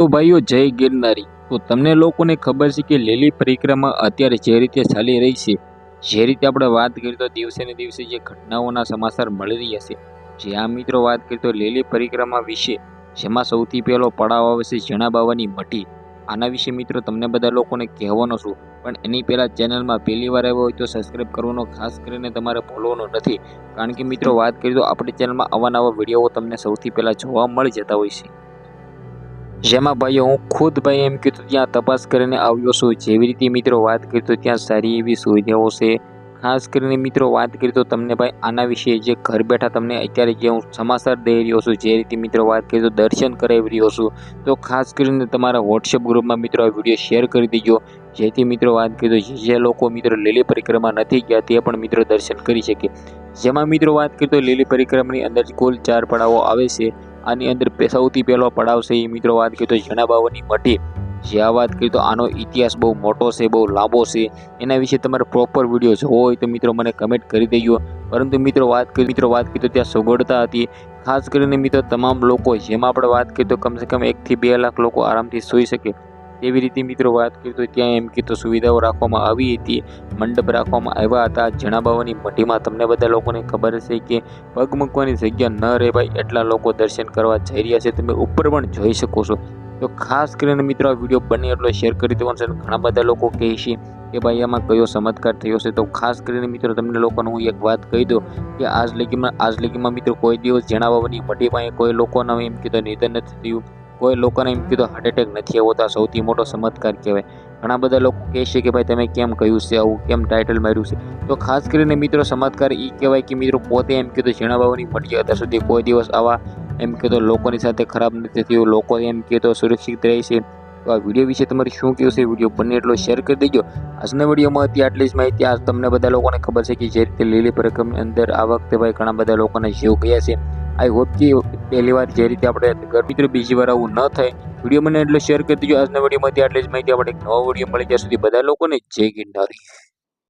તો ભાઈઓ, જય ગિરનારી. તો તમને લોકોને ખબર છે કે લીલી પરિક્રમા અત્યારે જે રીતે ચાલી રહી છે, જે રીતે આપણે વાત કરીએ તો દિવસે ને દિવસે જે ઘટનાઓના સમાચાર મળી રહ્યા છે. જે આ મિત્રો વાત કરીએ તો લીલી પરિક્રમા વિશે, જેમાં સૌથી પહેલો પડાવ આવે છે જણા બાવાની મઠી આના વિશે મિત્રો તમને બધા લોકોને કહેવાનો છું, પણ એની પહેલાં ચેનલમાં પહેલી વાર આવ્યો હોય તો સબસ્ક્રાઈબ કરવાનો ખાસ કરીને તમારે ભૂલવાનો નથી. કારણ કે મિત્રો, વાત કરીએ તો આપણી ચેનલમાં અવાનવા વીડિયો તમને સૌથી પહેલાં જોવા મળી જતા હોય છે. જેમાં ભાઈઓ હું ખુદ ભાઈ એમ કીધું, ત્યાં તપાસ કરીને આવ્યો છું જેવી રીતે મિત્રો વાત કરી તો ત્યાં સારી એવી સુવિધાઓ છે. ખાસ કરીને મિત્રો વાત કરી તો તમને ભાઈ આના વિશે જે ઘર બેઠા તમને અત્યારે જે હું સમાચાર દઈ રહ્યો છું, જે રીતે મિત્રો વાત કરી તો દર્શન કરાવી રહ્યો છું, તો ખાસ કરીને તમારા વોટ્સએપ ગ્રુપમાં મિત્રો આ વીડિયો શેર કરી દેજો. જેથી મિત્રો વાત કરી તો જે લોકો મિત્રો લીલી પરિક્રમા નથી ગયા તે પણ મિત્રો દર્શન કરી શકે. જેમાં મિત્રો વાત કરી તો લીલી પરિક્રમાની અંદર કુલ ચાર પડાવો આવે છે. આની અંદર સૌથી પહેલો પડાવ છે એ મિત્રો વાત કરીએ તો જણા બાવાની મઢી આ વાત કરીએ તો આનો ઇતિહાસ બહુ મોટો છે, બહુ લાંબો છે. એના વિશે તમારે પ્રોપર વીડિયો જોવો હોય તો મિત્રો મને કમેન્ટ કરી દેજો. પરંતુ મિત્રો વાત કરી મિત્રો વાત કરીએ તો ત્યાં સગવડતા હતી. ખાસ કરીને મિત્રો તમામ લોકો, જેમાં આપણે વાત કરીએ તો કમસે કમ એકથી બે લાખ લોકો આરામથી સૂઈ શકે. તેવી રીતે મિત્રો વાત કરીએ તો ત્યાં એમ કે તો સુવિધાઓ રાખવામાં આવી હતી, મંડપ રાખવામાં આવ્યા હતા. જણાબાવાની મઢીમાં તમને બધા લોકોને ખબર છે કે પગ મૂકવાની જગ્યા ન રહે ભાઈ, એટલા લોકો દર્શન કરવા જઈ રહ્યા છે. તમે ઉપર પણ જોઈ શકો છો. તો ખાસ કરીને મિત્રો આ વીડિયો બને એટલો શેર કરી દેવાનો છે ઘણા બધા લોકો કહે છે કે ભાઈ, આમાં કયો ચમત્કાર થયો છે. તો ખાસ કરીને મિત્રો તમને લોકોને હું એક વાત કહી દઉં કે આજ લગીમાં આજ લગીમાં મિત્રો કોઈ દિવસ જણાવવાની મઢી પાસે કોઈ લોકોના એમ કીધું નિધન નથી થયું. કોઈ લોકોને એમ કીધું હાર્ટ એટેક નથી આવ્યો તો સૌથી મોટો ચમત્કાર કહેવાય. ઘણા બધા લોકો કહે છે કે, ભાઈ, તમે કેમ કહ્યું છે? આવું કેમ ટાઇટલ માર્યું છે? તો ખાસ કરીને મિત્રો, ચમત્કાર એ કહેવાય કે મિત્રો, પોતે એમ કીધું, જણાવવાની મળી અત્યાર સુધી કોઈ દિવસ આવા એમ કીધું, લોકોની સાથે ખરાબ નથી થયું. લોકો એમ કીધું સુરક્ષિત રહે છે. તો આ વીડિયો વિશે તમારે શું કહ્યું છે? વીડિયો બને એટલો શેર કરી દેજો. આજના વિડીયોમાં હતી આટલી જ માહિતી. આજ તમને બધા લોકોને ખબર છે કે જે રીતે લીલી પરિક્રમાની અંદર આ વખતે ભાઈ ઘણા બધા લોકોને જીવ ગયા છે. આઈ હોપ કે પહેલી વાર જે રીતે આપણે ઘર મિત્રો બીજી વાર આવું ન થાય. વીડિયો મને એટલો શેર કરી દેજો. આજના વિડીયોમાંથી આટલી જ માહિતી આપણે એક નવો વીડિયો મળી, ત્યાં સુધી બધા લોકોને જય ગિરનારી.